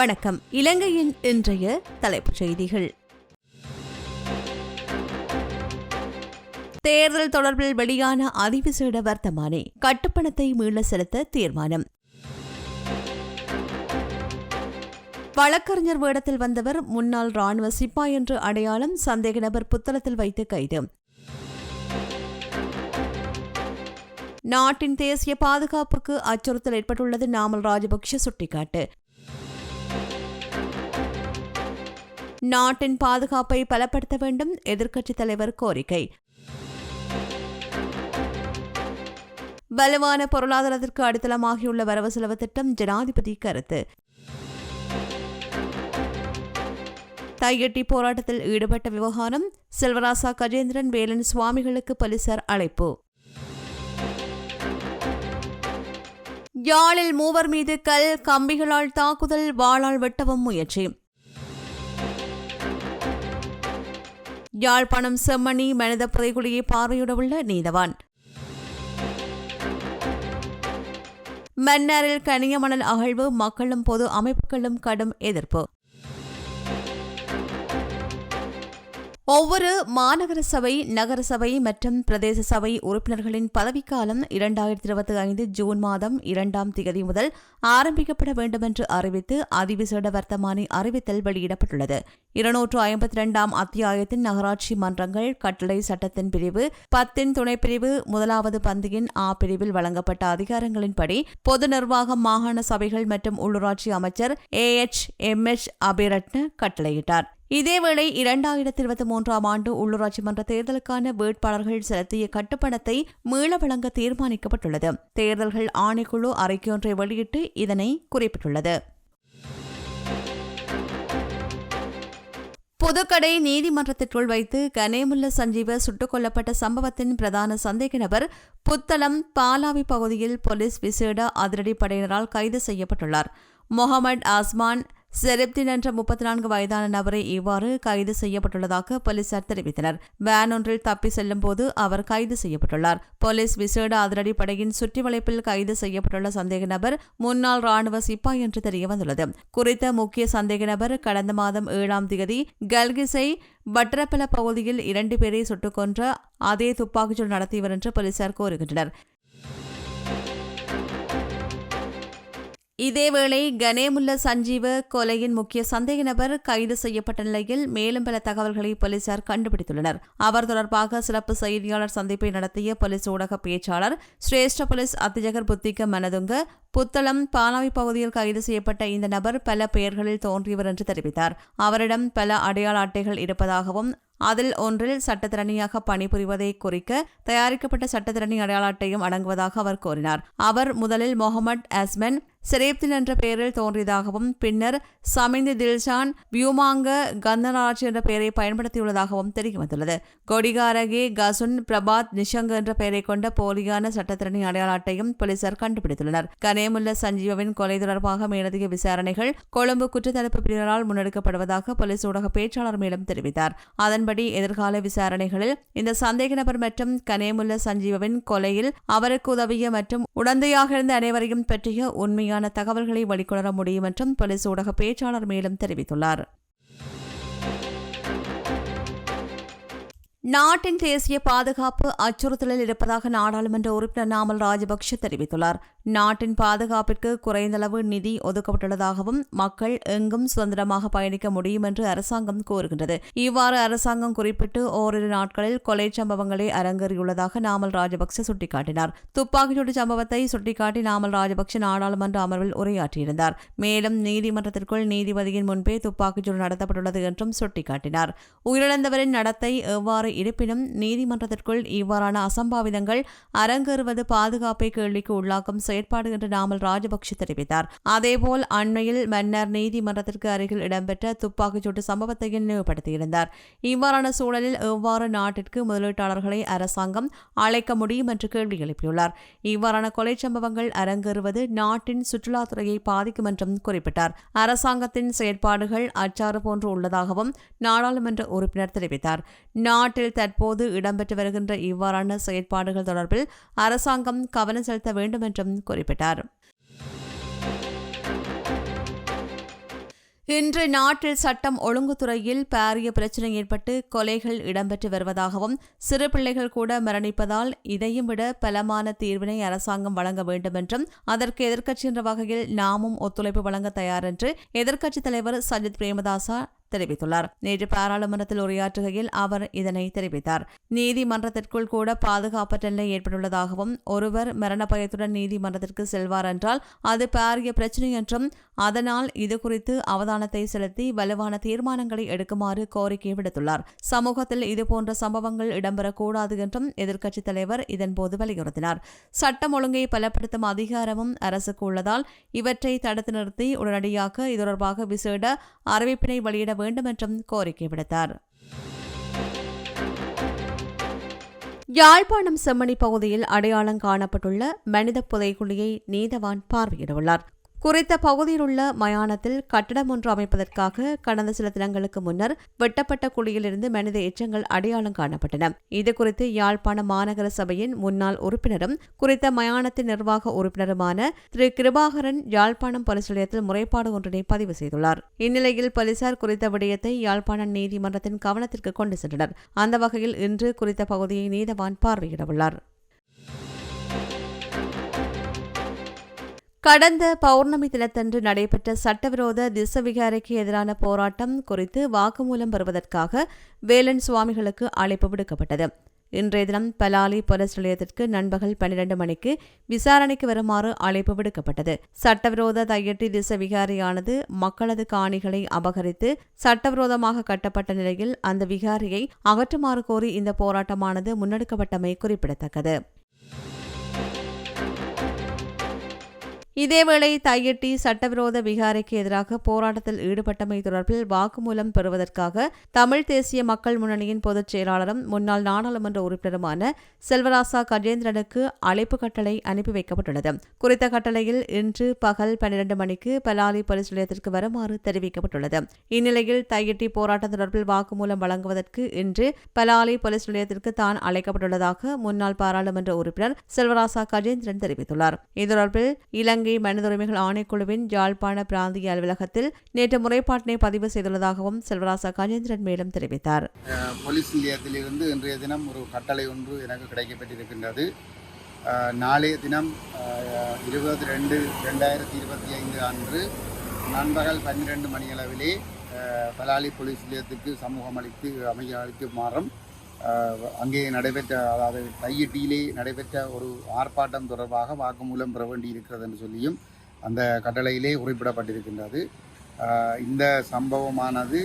வணக்கம். இலங்கையின் இன்றைய தலைப்புச் செய்திகள். தேர்தல் தொடர்பில் வெளியான அதிவிசேட வர்த்தமானி கட்டுப்பணத்தை மீள செலுத்த தீர்மானம். வழக்கறிஞர் வேடத்தில் வந்தவர் முன்னாள் ராணுவ சிப்பாய் என்று அடையாளம் சந்தேக நபர் புத்தளத்தில் வைத்து கைது. நாட்டின் தேசிய பாதுகாப்புக்கு அச்சுறுத்தல் ஏற்பட்டுள்ளது நாமல் ராஜபக்ஷ சுட்டிக்காட்டு. நாட்டின் பாதுகாப்பை பலப்படுத்த வேண்டும் எதிர்க்கட்சித் தலைவர் கோரிக்கை. வலுவான பொருளாதாரத்திற்கு அடித்தளமாகியுள்ள வரவு செலவு திட்டம் ஜனாதிபதி கருத்து. தையட்டி போராட்டத்தில் ஈடுபட்ட விவகாரம் செல்வராசா கஜேந்திரன் வேலன் சுவாமிகளுக்கு போலீசார் அழைப்பு. யாழில் மூவர் மீது கல் கம்பிகளால் தாக்குதல் வாளால் வெட்டவும் முயற்சி. யாழ்ப்பாணம் செம்மணி மனித புதைகுழியை பார்வையிடவுள்ள நீதவான். மன்னாரில் கனிய மணல் அகழ்வு மக்களும் பொது அமைப்புகளும் கடும் எதிர்ப்பு. ஒவ்வொரு மாநகர சபை நகர சபை மற்றும் பிரதேச சபை உறுப்பினர்களின் பதவிக்காலம் இரண்டாயிரத்தி இருபத்தி ஐந்து ஜூன் மாதம் இரண்டாம் திகதி முதல் ஆரம்பிக்கப்பட வேண்டும் என்று அறிவித்து அதிவிசேட வர்த்தமானி அறிவித்தல் வெளியிடப்பட்டுள்ளது. இருநூற்று ஐம்பத்தி இரண்டாம் அத்தியாயத்தின் நகராட்சி மன்றங்கள் கட்டளை சட்டத்தின் பிரிவு பத்தின் துணைப்பிரிவு முதலாவது பந்தியின் ஆ பிரிவில் வழங்கப்பட்ட அதிகாரங்களின்படி பொது நிர்வாகம் மாகாண சபைகள் மற்றும் உள்ளூராட்சி அமைச்சர் A H M H Abeyratne கட்டளையிட்டார். இதேவேளை இரண்டாயிரத்தி இருபத்தி மூன்றாம் ஆண்டு உள்ளூராட்சி மன்ற தேர்தலுக்கான வேட்பாளர்கள் செலுத்திய கட்டுப்பணத்தை மீள வழங்க தீர்மானிக்கப்பட்டுள்ளது. தேர்தல்கள் ஆணைக்குழு அறிக்கையொன்றை வெளியிட்டு இதனை குறிப்பிட்டுள்ளது. புதுக்கடை நீதிமன்றத்திற்குள் வைத்து கனேமுல்ல சஞ்சீவ சுட்டுக் கொல்லப்பட்ட சம்பவத்தின் பிரதான சந்தேக நபர் புத்தளம் பாலாவி பகுதியில் போலீஸ் விசேட அதிரடிப்படையினரால் கைது செய்யப்பட்டுள்ளார். முகமது ஆஸ்மான் செரிப்தின் என்ற முப்பத்தி நான்கு வயதான நபரை இவ்வாறு கைது செய்யப்பட்டுள்ளதாக போலீசார் தெரிவித்தனர். வேன் ஒன்றில் தப்பி செல்லும் போது அவர் கைது செய்யப்பட்டுள்ளார். போலீஸ் விசேட அதிரடிப்படையின் சுற்றி வளைப்பில் கைது செய்யப்பட்டுள்ள சந்தேக நபர் முன்னாள் ராணுவ சிப்பாய் என்று தெரியவந்துள்ளது. குறித்த முக்கிய சந்தேக நபர் கடந்த மாதம் ஏழாம் தேதி கல்கிசை பட்டரப்பல பகுதியில் இரண்டு பேரை சுட்டுக் கொன்ற அதே துப்பாக்கிச்சூடு நடத்தியவர் என்று போலீசார் கூறுகின்றனர். இதேவேளை கனேமுல்ல சஞ்சீவ கொலையின் முக்கிய சந்தேக நபர் கைது செய்யப்பட்ட நிலையில் மேலும் பல தகவல்களை போலீசார் கண்டுபிடித்துள்ளனர். அவர் தொடர்பாக சிறப்பு செய்தியாளர் சந்திப்பை நடத்திய போலீஸ் ஊடக பேச்சாளர் சிரேஷ்ட போலீஸ் அத்திஜகர் புத்திக மனதுங்க புத்தளம் பாலாவி பகுதியில் கைது செய்யப்பட்ட இந்த நபர் பல பெயர்களில் தோன்றியவர் என்று தெரிவித்தார். அவரிடம் பல அடையாள அட்டைகள் இருப்பதாகவும் அதில் ஒன்றில் சட்டத்திறனியாக பணிபுரிவதை குறிக்க தயாரிக்கப்பட்ட சட்டத்திறனி அடையாள அட்டையும் அடங்குவதாக அவர் கூறினார். அவர் முதலில் முகமது அஸ்மன் சிரேப்தின் என்ற பெயரில் தோன்றியதாகவும் பின்னர் சமிந்தி தில்ஷான் வியூமாங்க கந்தனாட்சி என்ற பெயரை பயன்படுத்தியுள்ளதாகவும் தெரியவந்துள்ளது கொடிகாரகே கசுன் பிரபாத் நிஷங்க என்ற பெயரை கொண்ட போலியான சட்டத்திறனை அடையாள அட்டையும் போலீசார் கண்டுபிடித்துள்ளனர். கனேமுல்ல சஞ்சீவின் கொலை தொடர்பாக மேலதிக விசாரணைகள் கொழும்பு குற்றத்தடுப்பு பிரிவினரால் முன்னெடுக்கப்படுவதாக போலீஸ் ஊடக பேச்சாளர் மேலும் தெரிவித்தார். அதன்படி எதிர்கால விசாரணைகளில் இந்த சந்தேக நபர் மற்றும் கனேமுல்ல சஞ்சீவின் கொலையில் அவருக்கு உதவிய மற்றும் உடந்தையாக இருந்த அனைவரையும் பற்றிய உண்மையான தகவல்களை வெளிக்கொணர முடியும் என்றும் போலீஸ் ஊடக பேச்சாளர் மேலும் தெரிவித்துள்ளார். நாட்டின் தேசிய பாதுகாப்பு அச்சுறுத்தலில் இருப்பதாக நாடாளுமன்ற உறுப்பினர் நாமல் ராஜபக்ஷ தெரிவித்துள்ளார். நாட்டின் பாதுகாப்பிற்கு குறைந்தளவு நிதி ஒதுக்கப்பட்டுள்ளதாகவும் மக்கள் எங்கும் சுதந்திரமாக பயணிக்க முடியும் என்று அரசாங்கம் கூறுகின்றது. இவ்வாறு அரசாங்கம் குறிப்பிட்டு ஓரிரு நாட்களில் கொலை சம்பவங்களை அரங்கேறியுள்ளதாக நாமல் ராஜபக்ச சுட்டிக்காட்டினார். துப்பாக்கிச்சூடு சம்பவத்தை சுட்டிக்காட்டி நாமல் ராஜபக்ச நாடாளுமன்ற அமர்வில் உரையாற்றியிருந்தார். மேலும் நீதிமன்றத்திற்குள் நீதிபதியின் முன்பே துப்பாக்கிச்சூடு நடத்தப்பட்டுள்ளது என்றும் சுட்டிக்காட்டினார். உயிரிழந்தவரின் நடத்தை எவ்வாறு இருப்பினும் நீதிமன்றத்திற்குள் இவ்வாறான அசம்பாவிதங்கள் அரங்கேறுவது பாதுகாப்பை கேள்விக்கு உள்ளாக்கும் செயற்பாடு என்று நாமல் ராஜபக்ஷ தெரிவித்தார். அதேபோல் அண்மையில் மன்னர் நீதிமன்றத்திற்கு அருகில் இடம்பெற்ற துப்பாக்கிச்சூட்டு சம்பவத்தையும் நினைவுபடுத்தியிருந்தார். இவ்வாறான சூழலில் எவ்வாறு நாட்டிற்கு முதலீட்டாளர்களை அரசாங்கம் அழைக்க முடியும் என்று கேள்வி எழுப்பியுள்ளார். இவ்வாறான கொலை சம்பவங்கள் அரங்கேறுவது நாட்டின் சுற்றுலாத்துறையை பாதிக்கும் என்றும் குறிப்பிட்டார். அரசாங்கத்தின் செயற்பாடுகள் அச்சாறு போன்று உள்ளதாகவும் நாடாளுமன்ற உறுப்பினர் தெரிவித்தார். நாட்டில் தற்போது இடம்பெற்று வருகின்ற இவ்வாறான செயற்பாடுகள் தொடர்பில் அரசாங்கம் கவனம் செலுத்த வேண்டும் என்றும் குறிப்பிட்டார். இன்று நாட்டில் சட்டம் ஒழுங்குத்துறையில் பாரிய பிரச்சினை ஏற்பட்டு கொலைகள் இடம்பெற்று வருவதாகவும் சிறு பிள்ளைகள் கூட மரணிப்பதால் இதையும் விட பலமான தீர்வினை அரசாங்கம் வழங்க வேண்டும் என்றும் அதற்கு எதிர்க்கட்சி என்ற வகையில் நாமும் ஒத்துழைப்பு வழங்க தயார் என்று எதிர்க்கட்சித் தலைவர் சஜித் பிரேமதாசா தெரிவித்துள்ளார். நேற்று பாராளுமன்றத்தில் உரையாற்றுகையில் அவர் இதனை தெரிவித்தார். நீதிமன்றத்திற்குள் கூட பாதுகாப்பற்ற நிலை ஏற்பட்டுள்ளதாகவும் ஒருவர் மரண பயத்துடன் நீதிமன்றத்திற்கு செல்வார் என்றால் அது பாரிய பிரச்சினை என்றும் அதனால் இதுகுறித்து அவதானத்தை செலுத்தி வலுவான தீர்மானங்களை எடுக்குமாறு கோரிக்கை விடுத்துள்ளார். சமூகத்தில் இதுபோன்ற சம்பவங்கள் இடம்பெறக்கூடாது என்றும் எதிர்க்கட்சித் தலைவர் இதன்போது வலியுறுத்தினார். சட்டம் ஒழுங்கை பலப்படுத்தும் அதிகாரமும் அரசுக்கு உள்ளதால் இவற்றை தடுத்து நிறுத்தி உடனடியாக இது தொடர்பாக விசேட அறிவிப்பினை வெளியிட வேண்டும் என்றும் கோரிக்கை விடுத்தார். யாழ்ப்பாணம் செம்மணி பகுதியில் அடையாளம் காணப்பட்டுள்ள மனித புதைக்குழியை நீதவான் பார்வையிடவுள்ளார். குறித்த பகுதியில் உள்ள மயானத்தில் கட்டடம் ஒன்று அமைப்பதற்காக கடந்த சில தினங்களுக்கு முன்னர் வெட்டப்பட்ட குழியிலிருந்து மனித எச்சங்கள் அடையாளம் காணப்பட்டன. இதுகுறித்து யாழ்ப்பாண மாநகர சபையின் முன்னாள் உறுப்பினரும் குறித்த மயானத்தின் நிர்வாக உறுப்பினருமான திரு கிருபாகரன் யாழ்ப்பாணம் போலீஸ் நிலையத்தில் முறைப்பாடு ஒன்றினை பதிவு செய்துள்ளார். இந்நிலையில் போலீசார் குறித்த விடயத்தை யாழ்ப்பாணம் நீதிமன்றத்தின் கவனத்திற்கு கொண்டு சென்றனர். அந்த வகையில் இன்று குறித்த பகுதியை நீதவான் பார்வையிடவுள்ளார் கடந்த பௌர்ணமி தினத்தன்று நடைபெற்ற சட்டவிரோத திசவிகாரைக்கு எதிரான போராட்டம் குறித்து வாக்குமூலம் பெறுவதற்காக வேலன் சுவாமிகளுக்கு அழைப்பு விடுக்கப்பட்டது. இன்றைய தினம் பலாலி போலீஸ் நிலையத்திற்கு நண்பகல் பன்னிரண்டு மணிக்கு விசாரணைக்கு வருமாறு அழைப்பு விடுக்கப்பட்டது. சட்டவிரோத தையட்டி திசவிகாரியானது மக்களது காணிகளை அபகரித்து சட்டவிரோதமாக கட்டப்பட்ட நிலையில் அந்த விகாரியை அகற்றுமாறு கோரி இந்த போராட்டமானது முன்னெடுக்கப்பட்டமை குறிப்பிடத்தக்கது. இதேவேளை தையட்டி சட்டவிரோத விகாரைக்கு எதிராக போராட்டத்தில் ஈடுபட்டமை தொடர்பில் வாக்குமூலம் பெறுவதற்காக தமிழ் தேசிய மக்கள் முன்னணியின் பொதுச் செயலாளரும் முன்னாள் நாடாளுமன்ற உறுப்பினருமான செல்வராசா கஜேந்திரனுக்கு அழைப்பு கட்டளை அனுப்பி வைக்கப்பட்டுள்ளது. குறித்த கட்டளையில் இன்று பகல் பன்னிரண்டு மணிக்கு பலாலி போலீஸ் நிலையத்திற்கு வருமாறு தெரிவிக்கப்பட்டுள்ளது. இந்நிலையில் தையட்டி போராட்டம் தொடர்பில் வாக்குமூலம் வழங்குவதற்கு இன்று பலாலி போலீஸ் நிலையத்திற்கு தான் அழைக்கப்பட்டுள்ளதாக முன்னாள் பாராளுமன்ற உறுப்பினர் செல்வராசா கஜேந்திரன் தெரிவித்துள்ளார். இது தொடர்பில் இலங்கை இலங்கை மனித உரிமைகள் ஆணைக்குழுவின் யாழ்ப்பாண பிராந்திய அலுவலகத்தில் நேற்று முறைப்பாட்டினை பதிவு செய்துள்ளதாகவும் செல்வராசா கஜேந்திரன் மேலும் தெரிவித்தார். போலீஸ் நிலையத்திலிருந்து இன்றைய தினம் ஒரு கட்டளை ஒன்று எனக்கு கிடைக்கப்பட்டிருக்கின்றது. நாளைய தினம் இருபது ரெண்டு ரெண்டாயிரத்தி இருபத்தி ஐந்து அன்று நண்பகல் பன்னிரெண்டு மணியளவிலே பலாலி போலீஸ் நிலையத்துக்கு சமூகம் அளித்து அமைக்க மாறும் அங்கே நடைபெற்ற அதாவது தையிட்டியிலே நடைபெற்ற ஒரு ஆர்ப்பாட்டம் தொடர்பாக வாக்குமூலம் பெற வேண்டி இருக்கிறது என்று சொல்லியும் அந்த கட்டளையிலே குறிப்பிடப்பட்டிருக்கின்றது. இந்த சம்பவமானது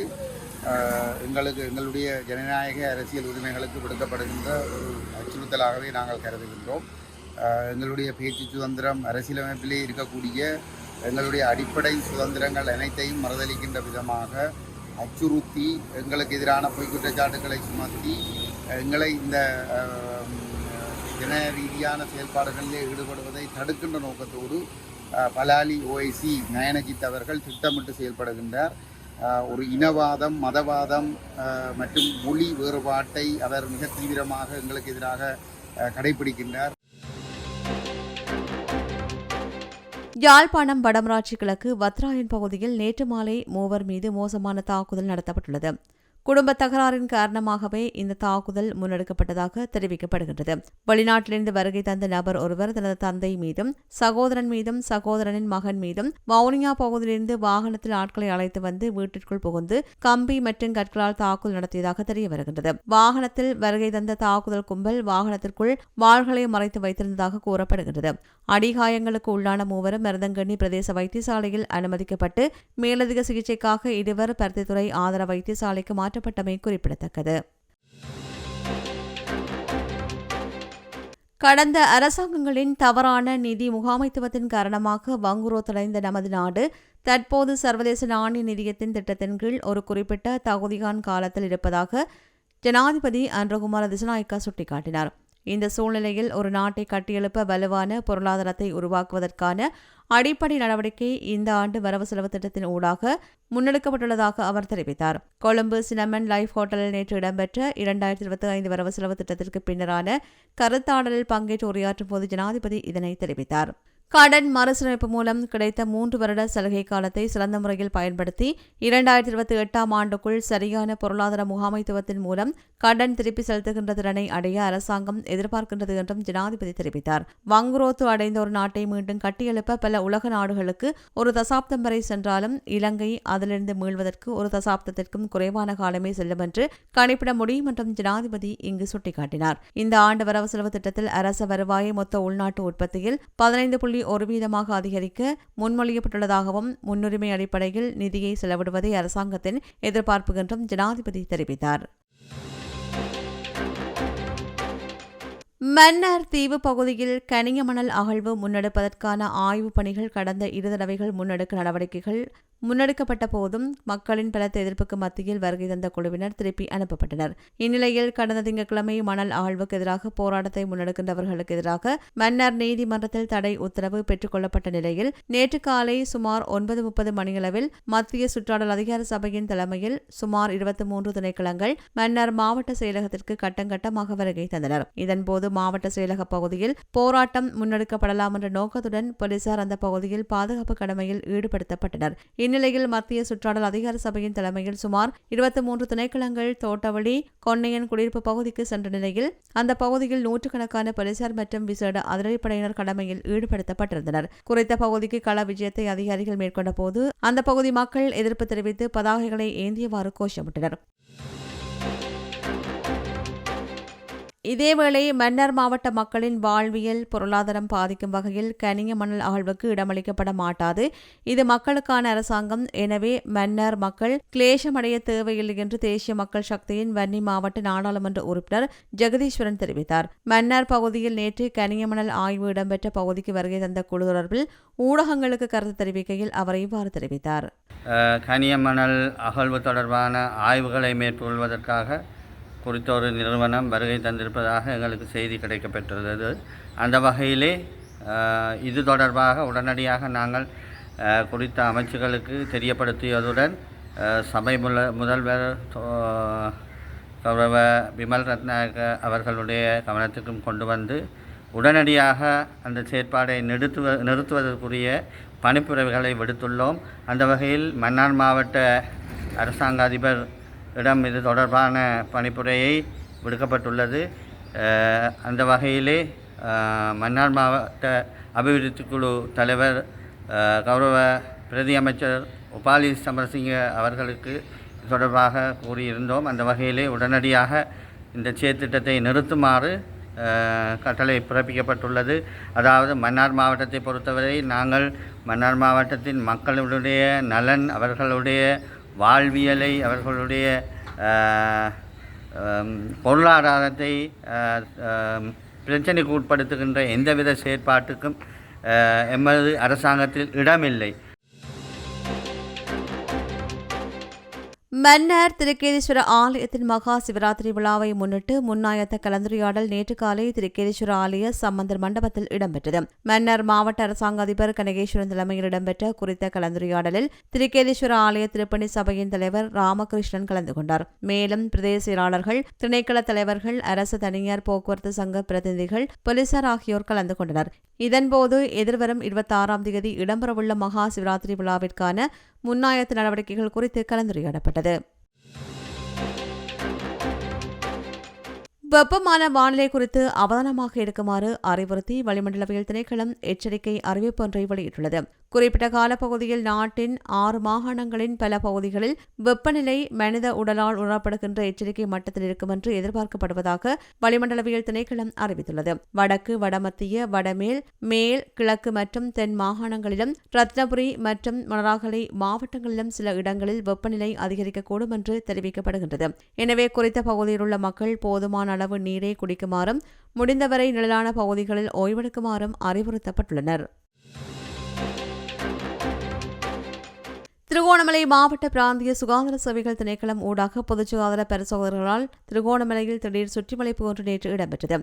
எங்களுக்கு எங்களுடைய ஜனநாயக அரசியல் உரிமைகளுக்கு விடுக்கப்படுகின்ற ஒரு அச்சுறுத்தலாகவே நாங்கள் கருதுகின்றோம். எங்களுடைய பேச்சு சுதந்திரம் அரசியலமைப்பிலே இருக்கக்கூடிய எங்களுடைய அடிப்படை சுதந்திரங்கள் அனைத்தையும் மறுதளிக்கின்ற விதமாக அச்சுறுத்தி எங்களுக்கு எதிரான பொய் குற்றச்சாட்டுகளை சுமத்தி எங்களை இந்த இன ரீதியான செயல்பாடுகளிலே ஈடுபடுவதை தடுக்கின்ற நோக்கத்தோடு பலாலி ஓஐசி நயனஜித் அவர்கள் திட்டமிட்டு செயல்படுகின்றார். ஒரு இனவாதம் மதவாதம் மற்றும் மொழி வேறுபாட்டை அவர் மிக தீவிரமாக எங்களுக்கு எதிராக கடைபிடிக்கின்றார். யாழ்ப்பாணம் வடமராட்சி கிழக்கு வத்ராயன் பகுதியில் நேற்று மாலை மூவர் மீது மோசமான தாக்குதல் நடத்தப்பட்டுள்ளது. குடும்ப தகராறின் காரணமாகவே இந்த தாக்குதல் முன்னெடுக்கப்பட்டதாக தெரிவிக்கப்படுகின்றது. வெளிநாட்டிலிருந்து வருகை தந்த நபர் ஒருவர் தனது தந்தை மீதும் சகோதரன் மீதும் சகோதரனின் மகன் மீதும் வவுனியா பகுதியிலிருந்து வாகனத்தில் ஆட்களை அழைத்து வந்து வீட்டிற்குள் புகுந்து கம்பி மற்றும் கற்களால் தாக்குதல் நடத்தியதாக தெரிய வருகின்றது வாகனத்தில் வருகை தந்த தாக்குதல் கும்பல் வாகனத்திற்குள் வாள்களை மறைத்து வைத்திருந்ததாக கூறப்படுகின்றது. அடிகாயங்களுக்கு உள்ளான மூவரும் மருதங்கண்ணி பிரதேச வைத்தியசாலையில் அனுமதிக்கப்பட்டு மேலதிக சிகிச்சைக்காக இருவர் பருத்தித்துறை ஆதர வைத்தியசாலைக்கு மாற்ற மாற்றப்பட்டமை குறிப்பிடத்தக்கது. கடந்த அரசாங்கங்களின் தவறான நிதி முகாமைத்துவத்தின் காரணமாக வங்குரோத்தடைந்த நமது நாடு தற்போது சர்வதேச நாணய நிதியத்தின் திட்டத்தின் கீழ் ஒரு குறிப்பிட்ட தகுதிகான் காலத்தில் இருப்பதாக ஜனாதிபதி அன்றகுமார திசநாயக்கா சுட்டிக்காட்டினார். இந்த சூழ்நிலையில் ஒரு நாட்டை கட்டியெழுப்ப வலுவான பொருளாதாரத்தை உருவாக்குவதற்கான அடிப்படை நடவடிக்கை இந்த ஆண்டு வரவு செலவு திட்டத்தின் ஊடாக முன்னெடுக்கப்பட்டுள்ளதாக அவர் தெரிவித்தார். கொழும்பு சினமன் லைஃப் ஹோட்டலில் நேற்று இடம்பெற்ற இரண்டாயிரத்தி இருபத்தி ஐந்து வரவு செலவு திட்டத்திற்கு பின்னரான கருத்தாடலில் பங்கேற்று உரையாற்றும் போது ஜனாதிபதி இதனை தெரிவித்தார். கடன் மறுசீரமைப்பு மூலம் கிடைத்த மூன்று வருட சலுகை காலத்தை சிறந்த முறையில் பயன்படுத்தி இரண்டாயிரத்தி இருபத்தி எட்டாம் ஆண்டுக்குள் சரியான பொருளாதார முகாமைத்துவத்தின் மூலம் கடன் திருப்பி செலுத்துகின்ற திறனை அடைய அரசாங்கம் எதிர்பார்க்கின்றது என்றும் ஜனாதிபதி தெரிவித்தார். வங்குரோத்து அடைந்த ஒரு நாட்டை மீண்டும் கட்டியெழுப்ப பல உலக நாடுகளுக்கு ஒரு தசாப்தம் வரை சென்றாலும் இலங்கை அதிலிருந்து மீள்வதற்கு ஒரு தசாப்தத்திற்கும் குறைவான காலமே செல்லும் என்று கணிப்பிட முடியும் என்றும் ஜனாதிபதி இங்கு சுட்டிக்காட்டினார். இந்த ஆண்டு வரவு செலவு திட்டத்தில் அரச வருவாயை மொத்த உள்நாட்டு உற்பத்தியில் பதினைந்து புள்ளி ஒரு வீதமாக அதிகரிக்க முன்மொழியப்பட்டுள்ளதாகவும் முன்னுரிமை அடிப்படையில் நிதியை செலவிடுவதை அரசாங்கத்தின் எதிர்பார்ப்பு என்றும் ஜனாதிபதி தெரிவித்தார். மன்னார் தீவு பகுதியில் கனிய மணல் அகழ்வு முன்னெடுப்பதற்கான ஆய்வுப் பணிகள் கடந்த இரு தடவைகள் முன்னெடுக்க நடவடிக்கைகள் முன்னெடுக்கப்பட்ட போதும் மக்களின் பலத்த எதிர்ப்புக்கு மத்தியில் வருகை தந்த குழுவினர் திருப்பி அனுப்பப்பட்டனர். இந்நிலையில் கடந்த திங்கட்கிழமை மணல் அகழ்வுக்கு எதிராக போராட்டத்தை முன்னெடுக்கின்றவர்களுக்கு எதிராக மன்னர் நீதிமன்றத்தில் தடை உத்தரவு பெற்றுக்கொள்ளப்பட்ட நிலையில் நேற்று காலை சுமார் ஒன்பது முப்பது மணியளவில் மத்திய சுற்றாடல் அதிகார சபையின் தலைமையில் சுமார் இருபத்தி மூன்று திணைக்களங்கள் மன்னர் மாவட்ட செயலகத்திற்கு கட்டங்கட்டமாக வருகை தந்தனர். இதன்போது மாவட்ட செயலக பகுதியில் போராட்டம் முன்னெடுக்கப்படலாம் என்ற நோக்கத்துடன் போலீசார் அந்த பகுதியில் பாதுகாப்பு கடமையில் ஈடுபடுத்தப்பட்டனர். இந்நிலையில் மத்திய சுற்றாடல் அதிகார சபையின் தலைமையில் சுமார் இருபத்தி மூன்று திணைக்களங்கள் தோட்டவழி கொன்னையன் குடியிருப்பு பகுதிக்கு சென்ற நிலையில் அந்த பகுதியில் நூற்றுக்கணக்கான போலீசார் மற்றும் விசேட அதிரடிப்படையினர் கடமையில் ஈடுபடுத்தப்பட்டிருந்தனர். குறித்த பகுதிக்கு கள விஜயத்தை அதிகாரிகள் மேற்கொண்ட போது அந்த பகுதி மக்கள் எதிர்ப்பு தெரிவித்து பதாகைகளை ஏந்தியவாறு கோஷமிட்டனர். இதேவேளை மன்னர் மாவட்ட மக்களின் வாழ்வியல் பொருளாதாரம் பாதிக்கும் வகையில் கனிய மணல் அகழ்வுக்கு இடமளிக்கப்பட மாட்டாது. இது மக்களுக்கான அரசாங்கம். எனவே மன்னர் மக்கள் கிளேசமடைய தேவையில்லை என்று தேசிய மக்கள் சக்தியின் வன்னி மாவட்ட நாடாளுமன்ற உறுப்பினர் ஜெகதீஸ்வரன் தெரிவித்தார். மன்னர் பகுதியில் நேற்று கனிய மணல் ஆய்வு இடம்பெற்ற பகுதிக்கு வருகை தந்த குழு தொடர்பில் ஊடகங்களுக்கு கருத்து தெரிவிக்கையில் அவர் இவ்வாறு தெரிவித்தார். கனியமணல் அகழ்வு தொடர்பான ஆய்வுகளை மேற்கொள்வதற்காக குறித்த ஒரு நிறுவனம் வருகை தந்திருப்பதாக எங்களுக்கு செய்தி கிடைக்கப்பெற்றுள்ளது அந்த வகையிலே இது தொடர்பாக உடனடியாக நாங்கள் குறித்த அமைச்சுகளுக்கு தெரியப்படுத்தியதுடன் சபை முல முதல்வர் தோ- கௌரவ விமல் ரத்நாயக அவர்களுடைய கவனத்துக்கும் கொண்டு வந்து உடனடியாக அந்த செயற்பாடை நிறுத்துவ நிறுத்துவதற்குரிய பணிப்புரைகளை விடுத்துள்ளோம். அந்த வகையில் மன்னார் மாவட்ட அரசாங்க அதிபர் இடம் இது தொடர்பான பணிப்புரையை விடுக்கப்பட்டுள்ளது. அந்த வகையிலே மன்னார் மாவட்ட அபிவிருத்தி குழு தலைவர் கௌரவ பிரதி அமைச்சர் உபாலி சமரசிங்க அவர்களுக்கு தொடர்பாக கூறியிருந்தோம். அந்த வகையிலே உடனடியாக இந்த செயற்திட்டத்தை நிறுத்துமாறு கட்டளை பிறப்பிக்கப்பட்டுள்ளது. அதாவது மன்னார் மாவட்டத்தை பொறுத்தவரை நாங்கள் மன்னார் மாவட்டத்தின் மக்களுடைய நலன் அவர்களுடைய வாழ்வியலை அவர்களுடைய பொருளாதாரத்தை பிரச்சனைக்கு உட்படுத்துகின்ற எந்தவித செயற்பாட்டுக்கும் எமது அரசாங்கத்தில் இடமில்லை. மன்னர் திருக்கேதீஸ்வர ஆலயத்தின் மகா சிவராத்திரி விழாவை முன்னிட்டு முன்னாயத்த கலந்துரையாடல் நேற்று காலை திருக்கேதீஸ்வர ஆலய சம்பந்தர் மண்டபத்தில் இடம்பெற்றது. மன்னர் மாவட்ட அரசாங்க அதிபர் கனகேஸ்வரன் தலைமையில் இடம்பெற்ற குறித்த கலந்துரையாடலில் திருக்கேதீஸ்வர ஆலய திருப்பணி சபையின் தலைவர் ராமகிருஷ்ணன் கலந்து கொண்டார். மேலும் பிரதேச செயலாளர்கள் திணைக்கள தலைவர்கள் அரசு தனியார் போக்குவரத்து சங்க பிரதிநிதிகள் போலீசார் ஆகியோர் கலந்து கொண்டனர். இதன்போது எதிர்வரும் இருபத்தாறாம் தேதி இடம்பெறவுள்ள மகா சிவராத்திரி விழாவிற்கான முன்னாயத்த நடவடிக்கைகள் குறித்து கலந்துரையாடப்பட்டது. வெப்பமான வானிலை குறித்து அவதானமாக இருக்குமாறு அறிவுறுத்தி வளிமண்டலவியல் திணைக்களம் எச்சரிக்கை அறிவிப்பு ஒன்றை வெளியிட்டுள்ளது. குறிப்பிட்ட காலப்பகுதியில் நாட்டின் ஆறு மாகாணங்களின் பல பகுதிகளில் வெப்பநிலை மனித உடலால் உணரப்படுகின்ற எச்சரிக்கை மட்டத்தில் இருக்கும் என்று எதிர்பார்க்கப்படுவதாக வளிமண்டலவியல் திணைக்களம் அறிவித்துள்ளது. வடக்கு வடமத்திய வடமேல் மேல் கிழக்கு மற்றும் தென் மாகாணங்களிலும் ரத்னபுரி மற்றும் மணராகலை மாவட்டங்களிலும் சில இடங்களில் வெப்பநிலை அதிகரிக்கக்கூடும் என்று தெரிவிக்கப்படுகின்றது. எனவே குறித்த பகுதியில் உள்ள மக்கள் போதுமான அளவு நீரை குடிக்குமாறும் முடிந்தவரை நிழலான பகுதிகளில் ஓய்வெடுக்குமாறும் அறிவுறுத்தப்பட்டுள்ளனர். திருகோணமலை மாவட்ட பிராந்திய சுகாதார சேவைகள் திணைக்களம் ஊடாக பொது சுகாதார பரிசோதகர்களால் திருகோணமலையில் திடீர் சுற்றிமலைப்பு ஒன்று நேற்று இடம்பெற்றது.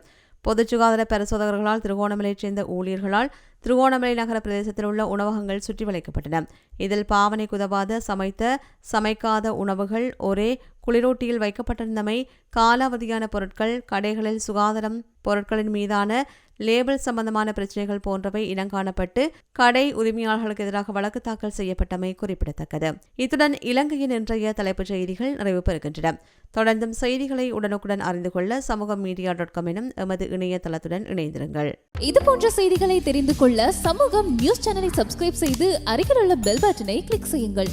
பொது சுகாதார பரிசோதகர்களால் திருகோணமலையைச் சேர்ந்த ஊழியர்களால் திருகோணமலை நகர பிரதேசத்தில் உள்ள உணவகங்கள் சுற்றி வளைக்கப்பட்டன இதில் பாவனை குதவாத சமைத்த சமைக்காத உணவுகள் ஒரே குளிரூட்டியில் வைக்கப்பட்டிருந்தமை காலாவதியான பொருட்கள் கடைகளில் சுகாதாரம் பொருட்களின் மீதான லேபிள் சம்பந்தமான பிரச்சினைகள் போன்றவை இனங்காணப்பட்டு கடை உரிமையாளர்களுக்கு எதிராக வழக்கு தாக்கல் செய்யப்பட்டமை குறிப்பிடத்தக்கது. இத்துடன் இலங்கையின் இன்றைய தலைப்புச் செய்திகள் நிறைவு பெறுகின்றன. தொடர்ந்தும் செய்திகளை உடனுக்குடன் அறிந்து கொள்ள சமூக மீடியா டாட் காம் எனும் எமது இணையதளத்துடன் இணைந்திருங்கள். இது போன்ற செய்திகளை தெரிந்து கொள்ள சமூகம் நியூஸ் சேனலை சப்ஸ்கிரைப் செய்து அருகில் உள்ள பெல் பட்டனை கிளிக் செய்யுங்கள்.